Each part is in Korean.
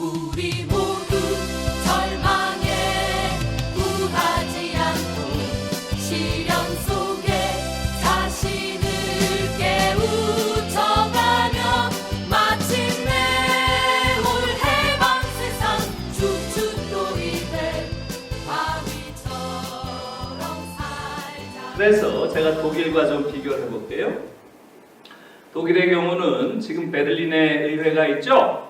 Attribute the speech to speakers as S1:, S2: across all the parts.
S1: 우리 모두 절망에 구하지 않고 시련 속에 자신을 깨우쳐가며 마침내 올 해방 세상 주춧돌이 될 바위처럼 살자
S2: 그래서 제가 독일과 좀 비교를 해볼게요. 독일의 경우는 지금 베를린에 의회가 있죠?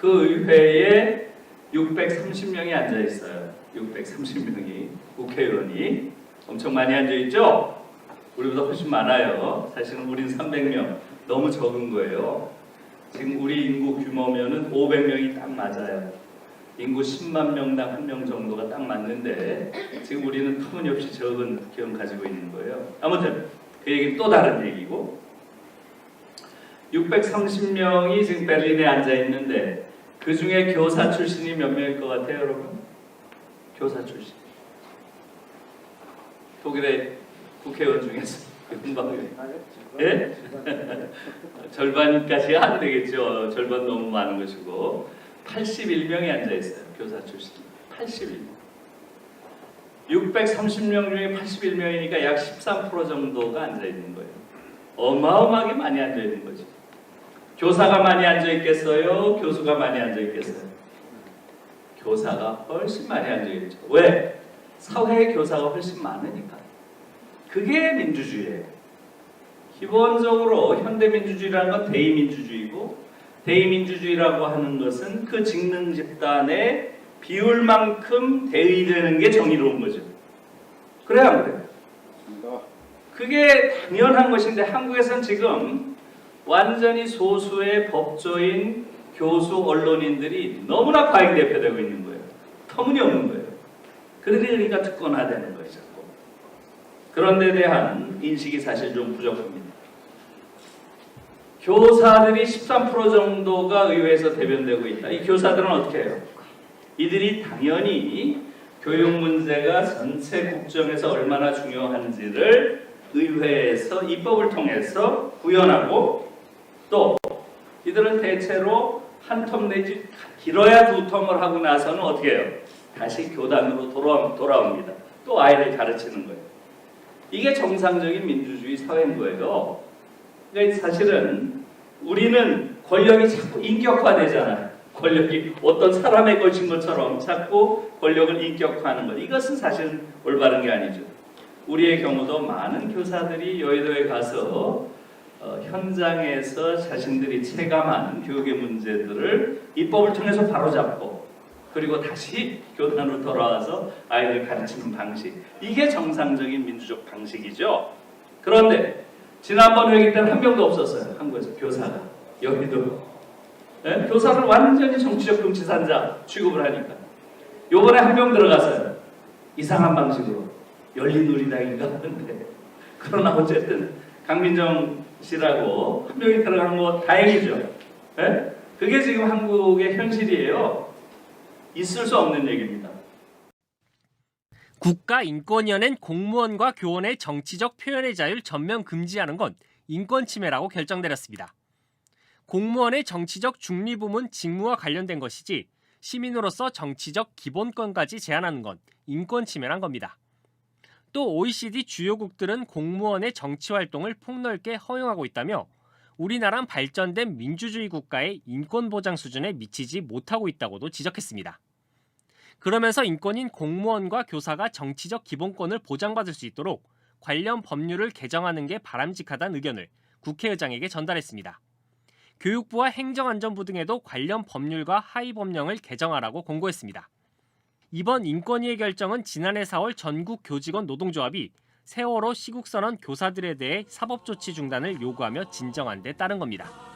S2: 그 의회에 630명이 앉아 있어요. 630명이 국회의원이 엄청 많이 앉아 있죠? 우리보다 훨씬 많아요. 사실은 우린 300명 너무 적은 거예요. 지금 우리 인구 규모면은 500명이 딱 맞아요. 인구 10만 명당 한 명 정도가 딱 맞는데 지금 우리는 터무니없이 적은 국회의원 가지고 있는 거예요. 아무튼 그 얘기는 또 다른 얘기고 630명이 지금 베를린에 앉아 있는데 그 중에 교사 출신이 몇 명일 것 같아요, 여러분? 교사 출신. 독일의 국회의원 중에서 금방 예? 절반까지 안 되겠죠. 절반 너무 많은 것이고 81명이 앉아 있어요. 교사 출신. 81명. 630명 중에 81명이니까 약 13% 정도가 앉아 있는 거예요. 어마어마하게 많이 앉아 있는 거죠. 교사가 많이 앉아 있겠어요? 교수가 많이 앉아 있겠어요? 교사가 훨씬 많이 앉아 있죠. 왜? 사회에 교사가 훨씬 많으니까. 그게 민주주의예요. 기본적으로 현대 민주주의라는 건 대의 민주주의고 대의 민주주의라고 하는 것은 그 직능 집단의 비율만큼 대의되는 게 정의로운 거죠. 그래야 안 그래요? 그게 당연한 것인데 한국에서는 지금 완전히 소수의 법조인 교수 언론인들이 너무나 과잉 대표되고 있는 거예요. 터무니없는 거예요. 그러니까 특권화되는 거예요, 자꾸. 그런 데 대한 인식이 사실 좀 부족합니다. 교사들이 13% 정도가 의회에서 대변되고 있다. 이 교사들은 어떻게 해요? 이들이 당연히 교육 문제가 전체 국정에서 얼마나 중요한지를 의회에서 입법을 통해서 구현하고 또 이들은 대체로 한 텀 내지 길어야 두 텀을 하고 나서는 어떻게 해요? 다시 교단으로 돌아옵, 돌아옵니다. 또 아이를 가르치는 거예요. 이게 정상적인 민주주의 사회인 거예요. 그러니까 사실은 우리는 권력이 자꾸 인격화되잖아요. 권력이 어떤 사람의 것인 것처럼 자꾸 권력을 인격화하는 것. 이것은 사실 올바른 게 아니죠. 우리의 경우도 많은 교사들이 여의도에 가서 어, 현장에서 자신들이 체감하는 교육의 문제들을 입법을 통해서 바로잡고 그리고 다시 교단으로 돌아와서 아이들 가르치는 방식. 이게 정상적인 민주적 방식이죠. 그런데 지난번 회기 때는 한 명도 없었어요. 한국에서 교사가. 여기도. 예? 교사를 완전히 정치적 금치산자 취급을 하니까. 요번에 한 명 들어갔어요. 이상한 방식으로 열린 우리당인가 하는데 그러나 어쨌든 강민정 씨라고 한 명이 들어간 거 다행이죠. 예? 그게 지금 한국의 현실이에요. 있을 수 없는 얘기입니다.
S3: 국가인권위원회는 공무원과 교원의 정치적 표현의 자유를 전면 금지하는 건 인권 침해라고 결정 내렸습니다. 공무원의 정치적 중립음은 직무와 관련된 것이지 시민으로서 정치적 기본권까지 제한하는 건 인권 침해란 겁니다. 또 OECD 주요국들은 공무원의 정치 활동을 폭넓게 허용하고 있다며 우리나라는 발전된 민주주의 국가의 인권 보장 수준에 미치지 못하고 있다고도 지적했습니다. 그러면서 인권인 공무원과 교사가 정치적 기본권을 보장받을 수 있도록 관련 법률을 개정하는 게 바람직하다는 의견을 국회의장에게 전달했습니다. 교육부와 행정안전부 등에도 관련 법률과 하위 법령을 개정하라고 공고했습니다. 이번 인권위의 결정은 지난해 4월 전국 교직원 노동조합이 세월호 시국선언 교사들에 대해 사법조치 중단을 요구하며 진정한 데 따른 겁니다.